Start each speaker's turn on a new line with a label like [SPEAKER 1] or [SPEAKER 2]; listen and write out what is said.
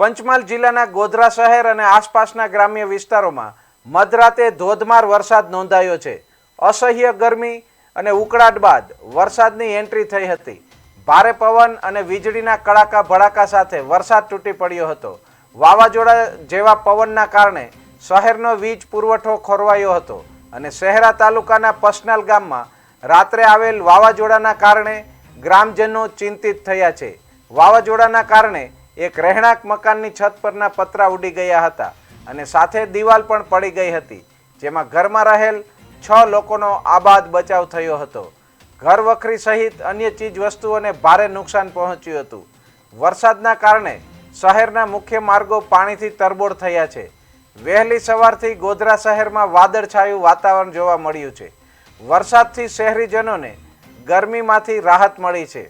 [SPEAKER 1] પંચમહાલ જિલ્લાના ગોધરા શહેર અને આસપાસના ગ્રામ્ય વિસ્તારોમાં મધરાતે ધોધમાર વરસાદ નોંધાયો છે. અસહ્ય ગરમી અને ઉકળાટ બાદ વરસાદની એન્ટ્રી થઈ હતી. ભારે પવન અને વીજળીના કડાકા ભડાકા સાથે વરસાદ તૂટી પડ્યો હતો. વાવાઝોડા જેવા પવનના કારણે શહેરનો વીજ પુરવઠો ખોરવાયો હતો અને શહેરા તાલુકાના પસનાલ ગામમાં રાત્રે આવેલ વાવાઝોડાના કારણે ગ્રામજનો ચિંતિત થયા છે. વાવાઝોડાના કારણે એક રહેણાંક મકાનની છત પરના પતરા ઉડી ગયા હતા અને સાથે દિવાલ પણ પડી ગઈ હતી, જેમાં ઘરમાં રહેલ છ લોકોનો આબાદ બચાવ થયો હતો. ઘર વખરી સહિત અન્ય ચીજ વસ્તુઓને ભારે નુકસાન પહોંચ્યું હતું. વરસાદના કારણે શહેરના મુખ્ય માર્ગો પાણીથી તરબોળ થયા છે. વહેલી સવારથી ગોધરા શહેરમાં વાદળછાયું વાતાવરણ જોવા મળ્યું છે. વરસાદથી શહેરીજનોને ગરમીમાંથી રાહત મળી છે.